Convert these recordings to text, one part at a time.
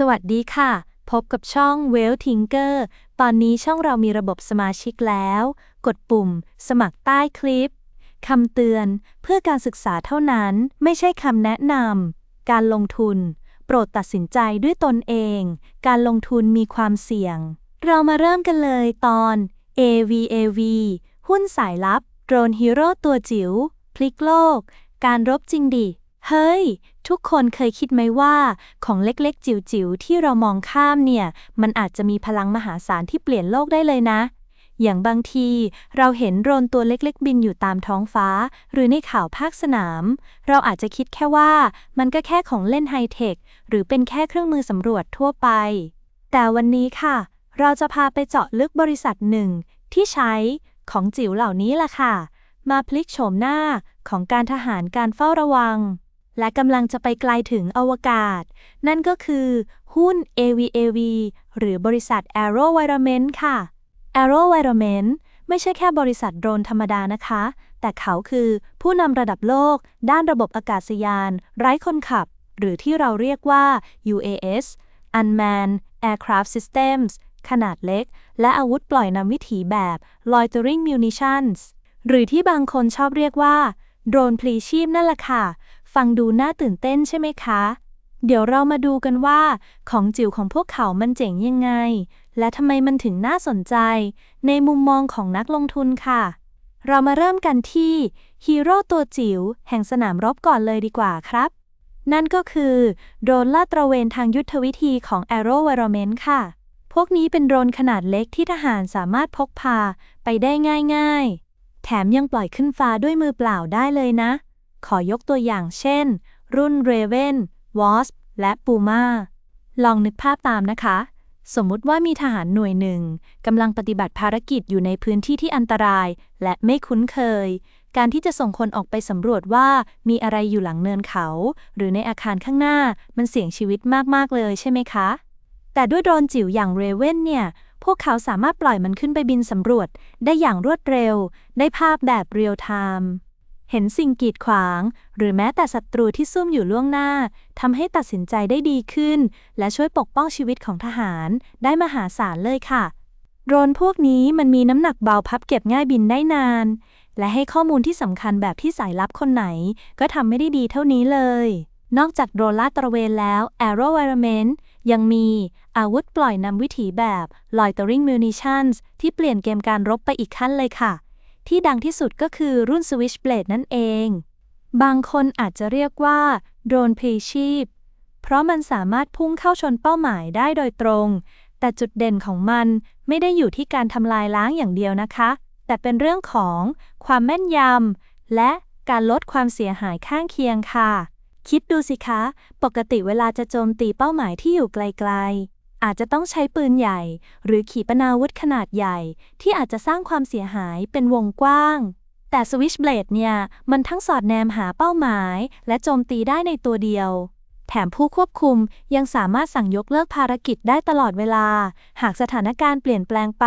สวัสดีค่ะ พบกับช่อง w e l l Tinker ตอนนี้ช่องเรามีระบบสมาชิกแล้ว กดปุ่ม สมัครใต้คลิป คำเตือน เพื่อการศึกษาเท่านั้น ไม่ใช่คำแนะนำ การลงทุน โปรดตัดสินใจด้วยตนเอง การลงทุนมีความเสี่ยง เรามาเริ่มกันเลยตอน AVAV หุ้นสายลับ โดรนฮีโร่ตัวจิ๋ว พลิกโลก การรบจริงดิ เฮ้ย ทุกคนเคยคิดไหมว่า ของเล็กๆ จิ๋วๆ ที่เรามองข้ามเนี่ย มันอาจจะมีพลังมหาศาลที่เปลี่ยนโลกได้เลยนะ อย่างบางทีเราเห็นโดรนตัวเล็กๆ บินอยู่ตามท้องฟ้า หรือในข่าวภาคสนาม เราอาจจะคิดแค่ว่ามันก็แค่ของเล่นไฮเทค หรือเป็นแค่เครื่องมือสำรวจทั่วไป แต่วันนี้ค่ะ เราจะพาไปเจาะลึกบริษัทหนึ่งที่ใช้ของจิ๋วเหล่านี้ล่ะค่ะ มาพลิกโฉมหน้าของการทหารการเฝ้าระวัง และกำลังจะไปไกลถึงอวกาศ นั่นก็คือหุ้น AVAV หรือบริษัท AeroVironment ค่ะ AeroVironment ไม่ใช่แค่บริษัทโดรนธรรมดานะคะ แต่เขาคือผู้นำระดับโลก ด้านระบบอากาศยาน ไร้คนขับ หรือที่เราเรียกว่า UAS Unmanned Aircraft Systems ขนาดเล็ก และอาวุธปล่อยนำวิถีแบบ Loitering Munitions หรือที่บางคนชอบเรียกว่า โดรนพลีชีพนั่นแหละค่ะฟังดูน่าตื่นเต้นใช่ไหมคะ เดี๋ยวเรามาดูกันว่า ของจิ๋วของพวกเขามันเจ๋งยังไง และทำไมมันถึงน่าสนใจ ในมุมมองของนักลงทุนค่ะ เรามาเริ่มกันที่ฮีโร่ตัวจิ๋วแห่งสนามรบก่อนเลยดีกว่าครับ นั่นก็คือ โดรนลาดตระเวนทางยุทธวิธีของ AeroVironment ค่ะ พวกนี้เป็นโดรนขนาดเล็กที่ทหารสามารถพกพาไปได้ง่าย ๆ แถมยังปล่อยขึ้นฟ้าด้วยมือเปล่าได้เลยนะ ขอยกตัวอย่างเช่น รุ่น Raven Wasp และ Puma ลองนึกภาพตามนะคะ สมมุติว่ามีทหารหน่วยหนึ่งกำลังปฏิบัติภารกิจอยู่ในพื้นที่ที่อันตราย และไม่คุ้นเคย การที่จะส่งคนออกไปสำรวจว่ามีอะไรอยู่หลังเนินเขา หรือในอาคารข้างหน้ามันเสี่ยงชีวิตมากๆเลยใช่ไหมคะ แต่ด้วยโดรนจิ๋วอย่างเรเว่นเนี่ยพวกเขาสามารถปล่อยมันขึ้นไปบินสำรวจ ได้อย่างรวดเร็ว ได้ภาพแบบเรียลไทม์ เห็นสิ่งกีดขวาง หรือแม้แต่ศัตรูที่ซุ่มอยู่ล่วงหน้าทำให้ตัดสินใจได้ดีขึ้น และช่วยปกป้องชีวิตของทหารได้มหาศาลเลยค่ะ โดรนพวกนี้มันมีน้ำหนักเบาพับเก็บง่ายบินได้นาน และให้ข้อมูลที่สำคัญแบบที่สายลับคนไหน ก็ทำไม่ได้ดีเท่านี้เลย นอกจากโดรนลาดตระเวนแล้ว AeroVironment ยังมีอาวุธปล่อยนำวิถีแบบ Loitering Munitions ที่เปลี่ยนเกมการรบไปอีกขั้นเลยค่ะ ที่ดังที่สุดก็คือรุ่น Switchblade นั่นเอง บางคนอาจจะเรียกว่าโดรนพลีชีพ เพราะมันสามารถพุ่งเข้าชนเป้าหมายได้โดยตรง แต่จุดเด่นของมันไม่ได้อยู่ที่การทำลายล้างอย่างเดียวนะคะ แต่เป็นเรื่องของความแม่นยำและการลดความเสียหายข้างเคียงค่ะ คิดดูสิคะ ปกติเวลาจะโจมตีเป้าหมายที่อยู่ไกลๆ อาจจะต้องใช้ปืนใหญ่ หรือขีปนาวุธขนาดใหญ่ ที่อาจจะสร้างความเสียหายเป็นวงกว้าง แต่ Switchblade เนี่ย มันทั้งสอดแนมหาเป้าหมาย และโจมตีได้ในตัวเดียว แถมผู้ควบคุมยังสามารถสั่งยกเลิกภารกิจได้ตลอดเวลา หากสถานการณ์เปลี่ยนแปลงไป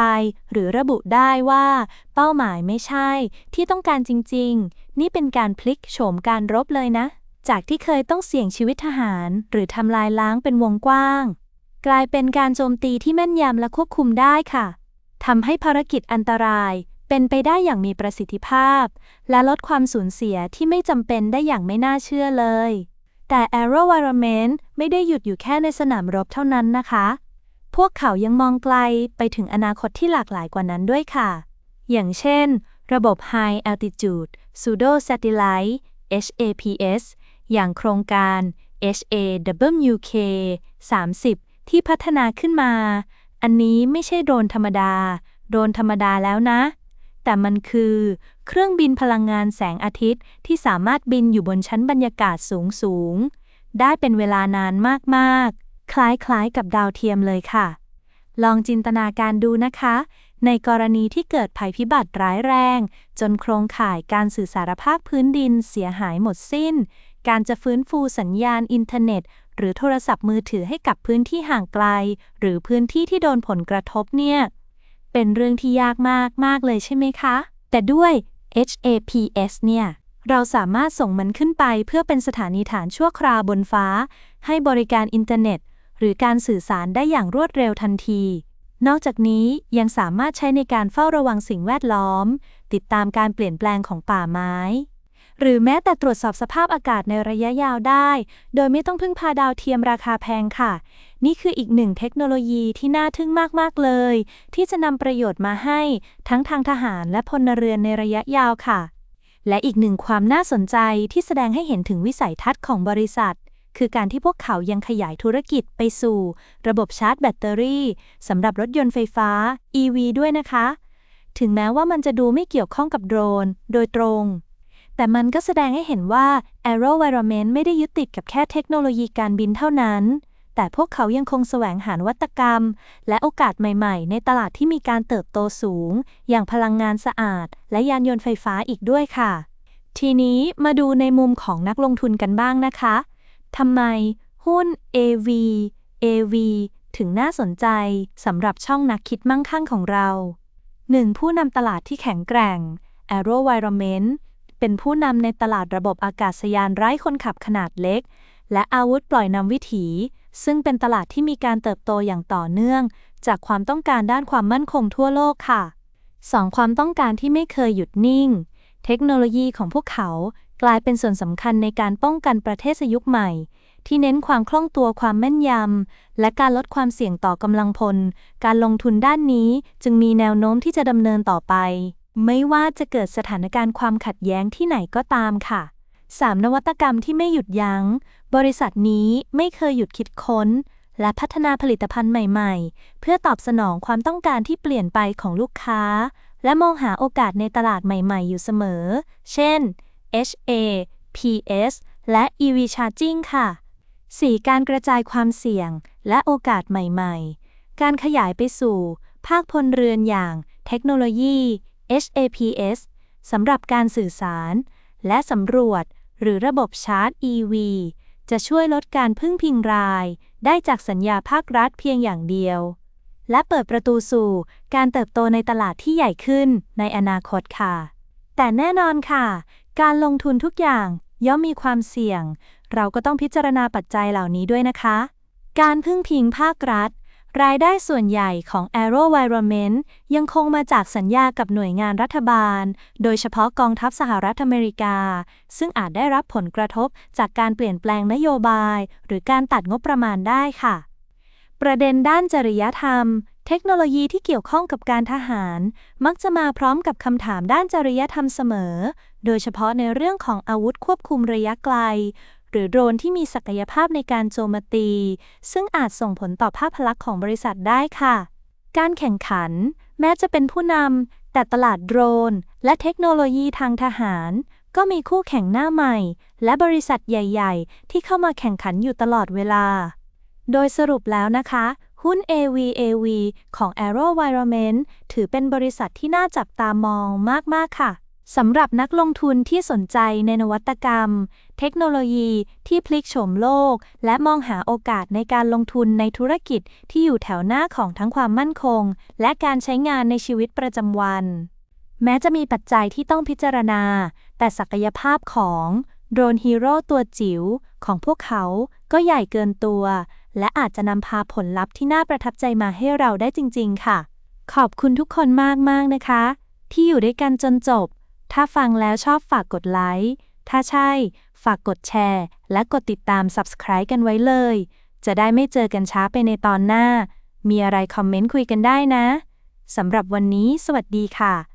หรือระบุได้ว่า เป้าหมายไม่ใช่ ที่ต้องการจริง ๆ นี่เป็นการพลิกโฉมการรบเลยนะ จากที่เคยต้องเสี่ยงชีวิตทหาร หรือทำลายล้างเป็นวงกว้าง กลายเป็นการโจมตีที่แม่นยำและควบคุมได้ค่ะทำให้ภารกิจอันตรายเป็นไปได้อย่างมีประสิทธิภาพ และลดความสูญเสียที่ไม่จำเป็นได้อย่างไม่น่าเชื่อเลย แต่ AeroVironment ไม่ได้หยุดอยู่แค่ในสนามรบเท่านั้นนะคะ พวกเขายังมองไกลไปถึงอนาคตที่หลากหลายกว่านั้นด้วยค่ะ อย่างเช่น ระบบ High Altitude Pseudo Satellite HAPS อย่างโครงการ HAWK 30 ที่พัฒนาขึ้นมา อันนี้ไม่ใช่โดรนธรรมดา โดรนธรรมดาแล้วนะ แต่มันคือ เครื่องบินพลังงานแสงอาทิตย์ที่สามารถบินอยู่บนชั้นบรรยากาศสูงสูงได้เป็นเวลานานมากๆ คล้ายๆกับดาวเทียมเลยค่ะ ลองจินตนาการดูนะคะ ในกรณีที่เกิดภัยพิบัติร้ายแรง จนโครงข่ายการสื่อสารภาคพื้นดินเสียหายหมดสิ้น การจะฟื้นฟูสัญญาณอินเทอร์เน็ต หรือโทรศัพท์มือถือให้กับพื้นที่ห่างไกล หรือพื้นที่ที่โดนผลกระทบเนี่ย เป็นเรื่องที่ยากมากมากเลยใช่ไหมคะ แต่ด้วย HAPS เนี่ย เราสามารถส่งมันขึ้นไปเพื่อเป็นสถานีฐานชั่วคราวบนฟ้า ให้บริการอินเทอร์เน็ต หรือการสื่อสารได้อย่างรวดเร็วทันที นอกจากนี้ยังสามารถใช้ในการเฝ้าระวังสิ่งแวดล้อม ติดตามการเปลี่ยนแปลงของป่าไม้ หรือแม้แต่ตรวจสอบสภาพอากาศในระยะยาวได้ โดยไม่ต้องพึ่งพาดาวเทียมราคาแพงค่ะ นี่คืออีกหนึ่งเทคโนโลยีที่น่าทึ่งมากๆเลย ที่จะนำประโยชน์มาให้ทั้งทางทหารและพลเรือนในระยะยาวค่ะ และอีกหนึ่งความน่าสนใจที่แสดงให้เห็นถึงวิสัยทัศน์ของบริษัท คือการที่พวกเขายังขยายธุรกิจไปสู่ ระบบชาร์จแบตเตอรี่สำหรับรถยนต์ไฟฟ้า EV ด้วยนะคะ ถึงแม้ว่ามันจะดูไม่เกี่ยวข้องกับโดรน โดยตรง แต่มันก็แสดงให้เห็นว่า AeroVironment ไม่ได้ยึดติดกับแค่เทคโนโลยีการบินเท่านั้น แต่พวกเขายังคงแสวงหานวัตกรรม และโอกาสใหม่ๆ ในตลาดที่มีการเติบโตสูง อย่างพลังงานสะอาด และยานยนต์ไฟฟ้าอีกด้วยค่ะ ทีนี้มาดูในมุมของนักลงทุนกันบ้างนะคะทำไม หุ้น AV AV ถึงน่าสนใจสำหรับช่องนักคิดมั่งคั่งของเรา 1. ผู้นำตลาดที่แข็งแกร่ง AeroVironment เป็นผู้นำในตลาดระบบอากาศยานไร้คนขับขนาดเล็ก และอาวุธปล่อยนำวิถี ซึ่งเป็นตลาดที่มีการเติบโตอย่างต่อเนื่อง จากความต้องการด้านความมั่นคงทั่วโลกค่ะ 2. ความต้องการที่ไม่เคยหยุดนิ่ง เทคโนโลยีของพวกเขากลายเป็นส่วนสำคัญในการป้องกันประเทศยุคใหม่ ที่เน้นความคล่องตัวความแม่นยำ และการลดความเสี่ยงต่อกำลังพล การลงทุนด้านนี้จึงมีแนวโน้มที่จะดำเนินต่อไป ไม่ว่าจะเกิดสถานการณ์ความขัดแย้งที่ไหนก็ตามค่ะ 3. นวัตกรรมที่ไม่หยุดยัง้ง บริษัทนี้ไม่เคยหยุดคิดค้น และพัฒนาผลิตภัณฑ์ใหม่ๆ เพื่อตอบสนองความต้องการที่เปลี่ยนไปของลูกค้า และมองหาโอกาสในตลาดใหม่ๆ อยู่เสมอ เช่น HA PS และ EV Charging ค่ะ 4. การกระจายความเสี่ยงและโอกาสใหม่ๆ การขยายไปสู่ ภาคพลเรือนอย่าง เทคโนโลยี HAPS สำหรับการสื่อสาร และสำรวจ หรือระบบชาร์จ EV จะช่วยลดการพึ่งพิงราย ได้จากสัญญาภาครัฐเพียงอย่างเดียว และเปิดประตูสู่การเติบโตในตลาดที่ใหญ่ขึ้นในอนาคตค่ะ แต่แน่นอนค่ะ การลงทุนทุกอย่างย่อมมีความเสี่ยง เราก็ต้องพิจารณาปัจจัยเหล่านี้ด้วยนะคะ การพึ่งพิงภาครัฐ รายได้ส่วนใหญ่ของ AeroVironment ยังคงมาจากสัญญากับหน่วยงานรัฐบาล โดยเฉพาะกองทัพสหรัฐอเมริกา ซึ่งอาจได้รับผลกระทบจากการเปลี่ยนแปลงนโยบาย หรือการตัดงบประมาณได้ค่ะ ประเด็นด้านจริยธรรม เทคโนโลยีที่เกี่ยวข้องกับการทหาร มักจะมาพร้อมกับคำถามด้านจริยธรรมเสมอ โดยเฉพาะในเรื่องของอาวุธควบคุมระยะไกล หรือโดรนที่มีศักยภาพในการโจมตี ซึ่งอาจส่งผลต่อภาพลักษณ์ของบริษัทได้ค่ะ การแข่งขัน แม้จะเป็นผู้นำแต่ตลาดโดรน และเทคโนโลยีทางทหาร ก็มีคู่แข่งหน้าใหม่ และบริษัทใหญ่ ๆ ที่เข้ามาแข่งขันอยู่ตลอดเวลา โดยสรุปแล้วนะคะหุ้น AVAV ของ AeroVironment ถือเป็นบริษัทที่น่าจับตามองมาก ๆ ค่ะ สำหรับนักลงทุนที่สนใจในนวัตกรรม เทคโนโลยีที่พลิกโฉมโลก และมองหาโอกาสในการลงทุนในธุรกิจที่อยู่แถวหน้าของทั้งความมั่นคง และการใช้งานในชีวิตประจำวัน แม้จะมีปัจจัยที่ต้องพิจารณา แต่ศักยภาพของโดรนฮีโร่ตัวจิ๋วของพวกเขาก็ใหญ่เกินตัว และอาจจะนำพาผลลัพธ์ที่น่าประทับใจมาให้เราได้จริง ๆ ค่ะ ขอบคุณทุกคนมาก ๆ นะคะ ที่อยู่ด้วยกันจนจบ ถ้าฟังแล้วชอบฝากกดไลค์ ถ้าใช่ ฝากกดแชร์ และกดติดตาม Subscribe กันไว้เลย จะได้ไม่เจอกันช้าไปในตอนหน้า มีอะไรคอมเมนต์คุยกันได้นะ สำหรับวันนี้ สวัสดีค่ะ